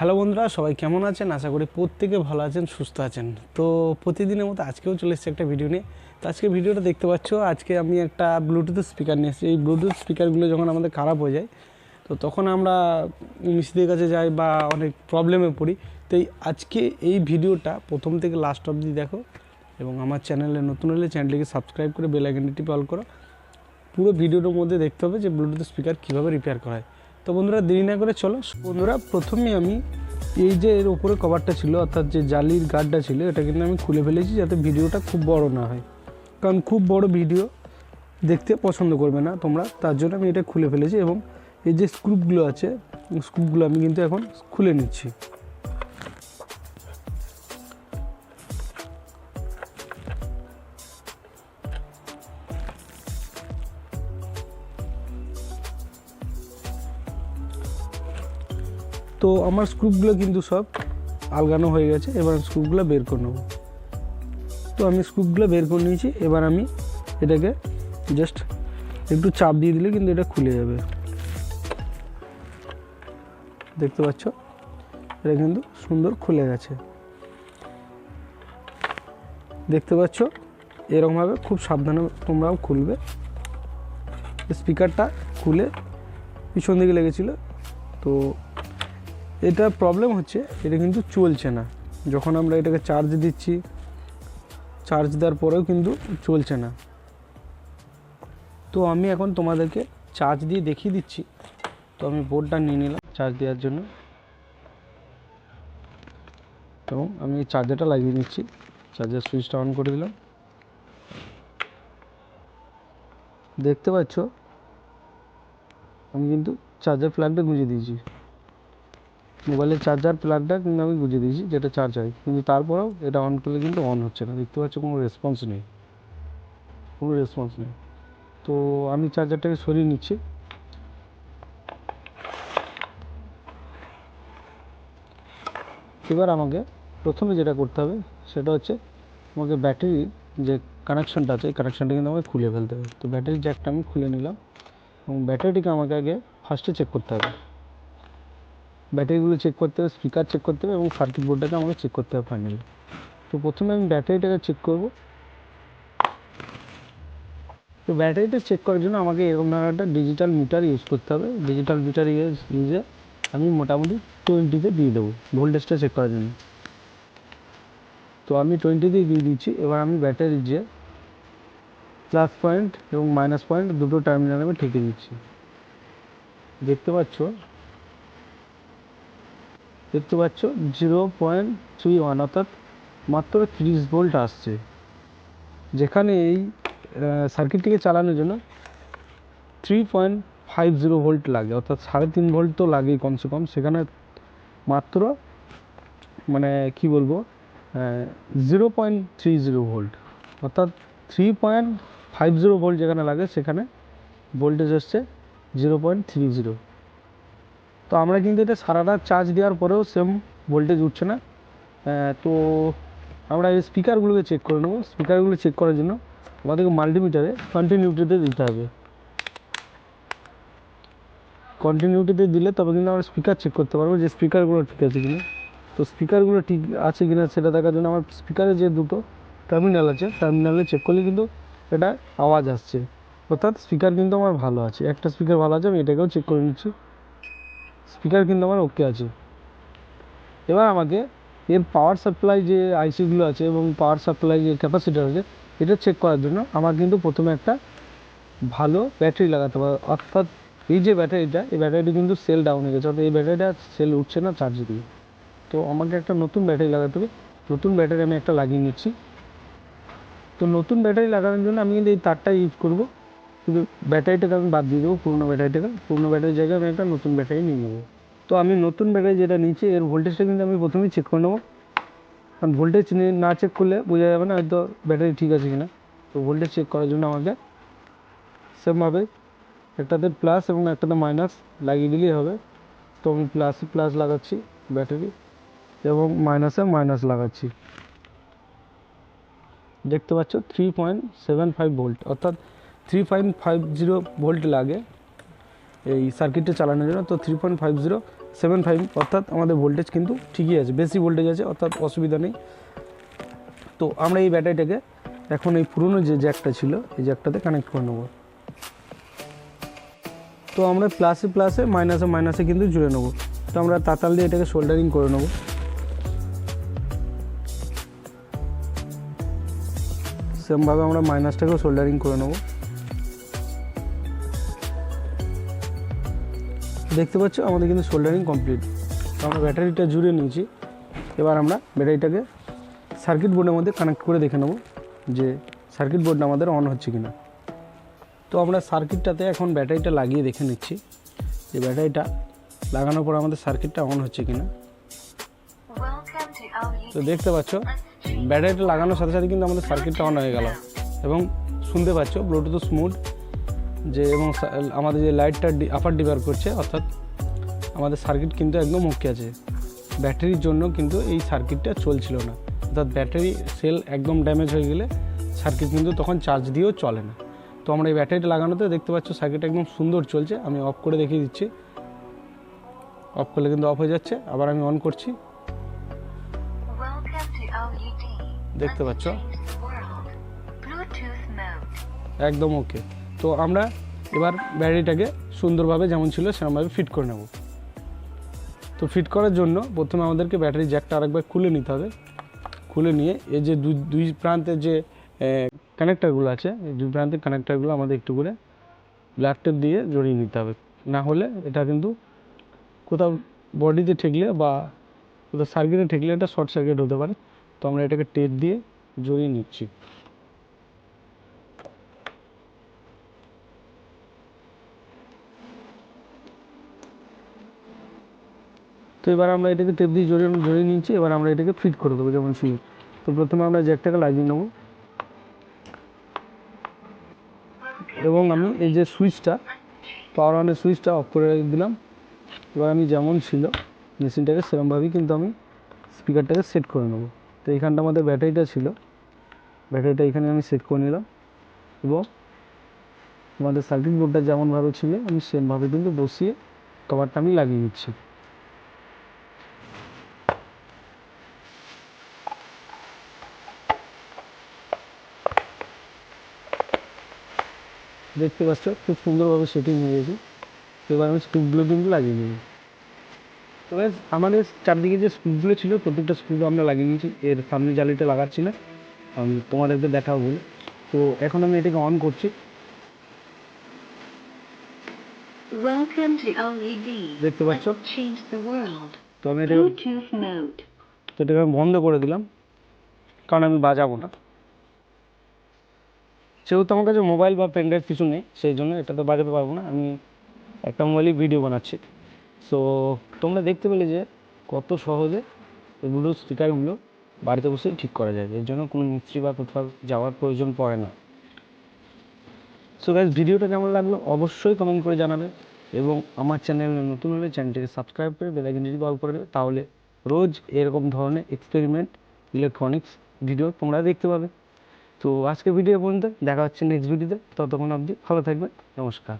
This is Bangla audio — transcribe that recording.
হ্যালো বন্ধুরা, সবাই কেমন আছেন? আশা করি প্রত্যেকে ভালো আছেন, সুস্থ আছেন। তো প্রতিদিনের মতো আজকেও চলে এসেছে একটা ভিডিও নিয়ে। তো আজকে ভিডিওটা দেখতে পাচ্ছ, আজকে আমি একটা ব্লুটুথ স্পিকার নিয়ে এসেছি। এই ব্লুটুথ স্পিকারগুলো যখন আমাদের খারাপ হয়ে যায়, তো তখন আমরা মিস্ত্রির কাছে যাই বা অনেক প্রবলেমে পড়ি। তো আজকে এই ভিডিওটা প্রথম থেকে লাস্ট অবধি দেখো এবং আমার চ্যানেলে নতুন হলে চ্যানেলটিকে সাবস্ক্রাইব করে বেল আইকনটি অল করো। পুরো ভিডিওটার মধ্যে দেখতে হবে যে ব্লুটুথ স্পিকার কীভাবে রিপেয়ার করা হয়। তো বন্ধুরা দেরি না করে চলো। বন্ধুরা, প্রথমে আমি এই যে এর উপরে কভারটা ছিল, অর্থাৎ যে জালির গার্ডটা ছিল, এটা কিন্তু আমি খুলে ফেলেছি যাতে ভিডিওটা খুব বড় না হয়। কারণ খুব বড় ভিডিও দেখতে পছন্দ করবে না তোমরা, তার জন্য আমি এটা খুলে ফেলেছি এবং এই যে স্ক্রুপগুলো আছে স্ক্রুপগুলো আমি কিন্তু এখন খুলে নিচ্ছি। তো আমার স্ক্রুপগুলো কিন্তু সব আলগানো হয়ে গেছে, এবার স্ক্রুপগুলো বের করে নেব। তো আমি স্ক্রুপগুলো বের করে নিয়েছি, এবার আমি এটাকে জাস্ট একটু চাপ দিয়ে দিলে কিন্তু এটা খুলে যাবে। দেখতে পাচ্ছ? এটা কিন্তু সুন্দর খুলে গেছে। দেখতে পাচ্ছ? এরকমভাবে খুব সাবধানে তোমরাও খুলবে। স্পিকারটা খুলে পিছন দিকে লেগেছিলো, তো এটা প্রবলেম হচ্ছে, এটা কিন্তু চলছে না। যখন আমরা এটাকে চার্জ দিচ্ছি চার্জ দেওয়ার পরেও কিন্তু চলছে না। তো আমি এখন তোমাদেরকে চার্জ দিয়ে দেখিয়ে দিচ্ছি। তো আমি বোর্ডটা নিয়ে নিলাম চার্জ দেওয়ার জন্য। এবং আমি চার্জারটা লাগিয়ে নিচ্ছি। চার্জার সুইচটা অন করে দিলাম। দেখতে পাচ্ছ? আমি কিন্তু চার্জার প্লাগটা গুঁজে দিয়েছি। মোবাইলের চার্জার প্লাগটা কিন্তু আমি গুঁজে দিয়েছি যেটা চার্জ হয়। কিন্তু তারপরেও এটা অন করলে কিন্তু অন হচ্ছে না। দেখতে পাচ্ছ কোনো রেসপন্স নেই। কোনো রেসপন্স নেই। তো আমি চার্জারটাকে সরিয়ে নিচ্ছি। এবার আমাকে প্রথমে যেটা করতে হবে, সেটা হচ্ছে আমাকে ব্যাটারির যে কানেকশানটা আছে, এই কানেকশানটা কিন্তু আমাকে খুলে ফেলতে হবে। তো ব্যাটারির জ্যাকটা আমি খুলে নিলাম এবং ব্যাটারিটিকে আমাকে আগে ফার্স্টে চেক করতে হবে। ব্যাটারিগুলো চেক করতে হবে স্পিকার চেক করতে হবে এবং সার্কিট বোর্ডটাকে আমাকে চেক করতে হবে ফাইনালি তো প্রথমে আমি ব্যাটারিটাকে চেক করব। তো ব্যাটারিটা চেক করার জন্য আমাকে এরকম ধরনের একটা ডিজিটাল মিটার ইউজ করতে হবে। ডিজিটাল মিটার ইউজ ইউজে আমি মোটামুটি টোয়েন্টিতে দিয়ে দেবো ভোল্টেজটা চেক করার জন্য। তো আমি টোয়েন্টিতেই দিয়ে দিচ্ছি, এবার আমি ব্যাটারির যে প্লাস পয়েন্ট এবং মাইনাস পয়েন্ট দুটো টার্মিনাল আমি ঠেকে দিচ্ছি। দেখতে পাচ্ছ? দেখতে পাচ্ছ, জিরো পয়েন্ট থ্রি ওয়ান, অর্থাৎ মাত্র তিরিশ ভোল্ট আসছে। যেখানে এই সার্কিটটিকে চালানোর জন্য three point five zero volt লাগে, অর্থাৎ সাড়ে তিন ভোল্ট তো লাগেই কমসে কম। সেখানে মাত্র মানে কি বলব zero point three zero volt, অর্থাৎ three point five zero volt যেখানে লাগে, সেখানে ভোল্টেজ হচ্ছে জিরো পয়েন্ট থ্রি জিরো। তো আমরা কিন্তু এটা সারা রাত চার্জ দেওয়ার পরেও সেম ভোল্টেজ উঠছে না। তো আমরা এই স্পিকারগুলোকে চেক করে নেব। স্পিকারগুলো চেক করার জন্য আমাদেরকে মাল্টিমিটারে কন্টিনিউটিতে দিতে হবে। কন্টিনিউটিতে দিলে তবে কিন্তু আমরা স্পিকার চেক করতে পারব যে স্পিকারগুলো ঠিক আছে কিনা। তো স্পিকারগুলো ঠিক আছে কিনা সেটা দেখার জন্য আমার স্পিকারে যে দুটো টার্মিনাল আছে টার্মিনালে চেক করলে কিন্তু এটা আওয়াজ আসছে। অর্থাৎ স্পিকার কিন্তু আমার ভালো আছে। একটা স্পিকার ভালো আছে, আমি এটাকেও চেক করে নিচ্ছি। স্পিকার কিন্তু আমার ওকে আছে। এবার আমাকে এর পাওয়ার সাপ্লাই যে আইসিগুলো আছে এবং পাওয়ার সাপ্লাই যে ক্যাপাসিটার আছে, এটা চেক করার জন্য আমার কিন্তু প্রথমে একটা ভালো ব্যাটারি লাগাতে হবে। অর্থাৎ এই যে ব্যাটারিটা এই ব্যাটারিটি কিন্তু সেল ডাউন হয়ে গেছে, অর্থাৎ এই ব্যাটারিটা সেল উঠছে না চার্জ দিয়ে। তো আমাকে একটা নতুন ব্যাটারি লাগাতে হবে। নতুন ব্যাটারি আমি একটা লাগিয়ে নিচ্ছি। তো নতুন ব্যাটারি লাগানোর জন্য আমি কিন্তু এই তারটা ইউজ করব। কিন্তু ব্যাটারিটাকে আমি বাদ দিয়ে দেবো, পুরনো ব্যাটারিটাকে পুরনো ব্যাটারির জায়গায় আমি একটা নতুন ব্যাটারি নিয়ে নেব। তো আমি নতুন ব্যাটারি যেটা নিচ্ছি এর ভোল্টেজটা কিন্তু আমি প্রথমেই চেক করে নেব। কারণ ভোল্টেজ না চেক করলে বোঝা যাবে না হয়তো ব্যাটারি ঠিক আছে কিনা। তো ভোল্টেজ চেক করার জন্য আমাকে সেমভাবে একটাতে প্লাস এবং একটাতে মাইনাস লাগিয়ে দিলেই হবে। তো আমি প্লাসে প্লাস লাগাচ্ছি ব্যাটারি এবং মাইনাসে মাইনাস লাগাচ্ছি। দেখতে পাচ্ছ three point seven five volt অর্থাৎ three point five zero volt লাগে এই সার্কিটটা চালানোর জন্য। তো three point five zero seven five অর্থাৎ আমাদের ভোল্টেজ কিন্তু ঠিকই আছে, বেশি ভোল্টেজ আছে, অর্থাৎ অসুবিধা নেই। তো আমরা এই ব্যাটারিটাকে এখন এই পুরনো যে জ্যাকটা ছিল, এই জ্যাকটাতে কানেক্ট করে নেব। তো আমরা প্লাসে প্লাসে মাইনাসে মাইনাসে কিন্তু জুড়ে নেব। তো আমরা তাতাল দিয়ে এটাকে সোল্ডারিং করে নেব। সেমভাবে আমরা মাইনাসটাকেও সোল্ডারিং করে নেব। দেখতে পাচ্ছ, আমাদের কিন্তু সোল্ডারিং কমপ্লিট তো আমরা ব্যাটারিটা জুড়ে নিয়েছি। এবার আমরা ব্যাটারিটাকে সার্কিট বোর্ডের মধ্যে কানেক্ট করে দেখে নেব যে সার্কিট বোর্ডটা আমাদের অন হচ্ছে কিনা। তো আমরা সার্কিটটাতে এখন ব্যাটারিটা লাগিয়ে দেখে নিচ্ছি যে ব্যাটারিটা লাগানোর পর আমাদের সার্কিটটা অন হচ্ছে কিনা। তো দেখতে পাচ্ছ ব্যাটারিটা লাগানোর সাথে সাথে কিন্তু আমাদের সার্কিটটা অন হয়ে গেল। এবং শুনতে পাচ্ছ ব্লুটুথ স্মুথ যে এবং আমাদের যে লাইটটা আপার ডিভার করছে অর্থাৎ আমাদের সার্কিট কিন্তু একদম ওকে আছে। ব্যাটারির জন্য কিন্তু এই সার্কিটটা চলছিল না। অর্থাৎ ব্যাটারি সেল একদম ড্যামেজ হয়ে গেলে সার্কিট কিন্তু তখন চার্জ দিয়েও চলে না। তো আমরা এই ব্যাটারিটা লাগানোতে দেখতে পাচ্ছ সার্কিট একদম সুন্দর চলছে। আমি অফ করে দেখিয়ে দিচ্ছি। অফ করলে কিন্তু অফ হয়ে যাচ্ছে। আবার আমি অন করছি. দেখতে পাচ্ছ. একদম ওকে তো আমরা এবার ব্যাটারিটাকে সুন্দরভাবে যেমন ছিল সেরকমভাবে ফিট করে নেব। তো ফিট করার জন্য প্রথমে আমাদেরকে ব্যাটারি জ্যাকটা আরেকবার খুলে নিতে হবে। খুলে নিয়ে এই যে দুই দুই প্রান্তের যে কানেক্টারগুলো আছে, এই দুই প্রান্তের কানেক্টারগুলো আমাদের একটু করে ব্ল্যাক টেপ দিয়ে জড়িয়ে নিতে হবে। না হলে এটা কিন্তু কোথাও বডিতে ঠেকলে বা কোথাও সার্কিটে ঠেকলে এটা শর্ট সার্কিট হতে পারে। তো আমরা এটাকে টেপ দিয়ে জড়িয়ে নিচ্ছি। এবার আমরা এটাকে টেপ দিয়ে জড়িয়ে জড়িয়ে নিচ্ছি এবার আমরা এটাকে ফিট করে দেবো যেমন ফিট তো প্রথমে আমরা জ্যাকটাকে লাগিয়ে নেব। এবং আমি এই যে সুইচটা পাওয়ার অনের সুইচটা অফ করে দিলাম। এবার আমি যেমন ছিল, মেশিনটাকে সেরকমভাবেই কিন্তু আমি স্পিকারটাকে সেট করে নেব। তো এইখানটা আমাদের ব্যাটারিটা ছিল। ব্যাটারিটা এখানে আমি সেট করে নিলাম এবং আমাদের সার্কিট বোর্ডটা যেমনভাবে ছিল, আমি সেমভাবে কিন্তু বসিয়ে কভারটা আমি লাগিয়ে নিচ্ছি দেখতে পাচ্ছ খুব সুন্দরভাবে সেটিং হয়ে গেছে। এবার আমি স্ক্রুগুলো কিন্তু লাগিয়ে নেব তো আমাদের চারদিকে যে স্ক্রুগুলো ছিল প্রত্যেকটা স্ক্রু আমরা লাগিয়ে নিয়েছি এর সামনে জালিটা লাগাচ্ছি না। আমি তোমাদেরকে দেখাবো বলে। তো এখন আমি এটাকে অন করছি। LED. দেখতে পাচ্ছ. তো আমি এটাকে আমি বন্ধ করে দিলাম। কারণ আমি বাজাবো না। যেহেতু আমার কাছে মোবাইল বা পেনড্রাইভ কিছু নেই, সেই জন্য এটা তো বাজাতে পারব না। আমি একটা মোবাইলই ভিডিও বানাচ্ছি। সো তোমরা দেখতে পেলে যে কত সহজে এগুলো স্পিকারগুলো বাড়িতে বসে ঠিক করা যায়। এর জন্য কোনো মিস্ত্রি বা কোথাও যাওয়ার প্রয়োজন পড়ে না। সো গাইজ ভিডিওটা কেমন লাগল অবশ্যই কমেন্ট করে জানাবে এবং আমার চ্যানেলে নতুন হলে চ্যানেলটিকে সাবস্ক্রাইব করে বেলাইকনটি অল করে দেবে, তাহলে রোজ এরকম ধরনের এক্সপেরিমেন্ট ইলেকট্রনিক্স ভিডিও তোমরা দেখতে পাবে। তো আজকে ভিডিও পর্যন্ত দেখা হচ্ছে নেক্সট ভিডিওতে ততক্ষণ অবধি ভালো থাকবেন। নমস্কার।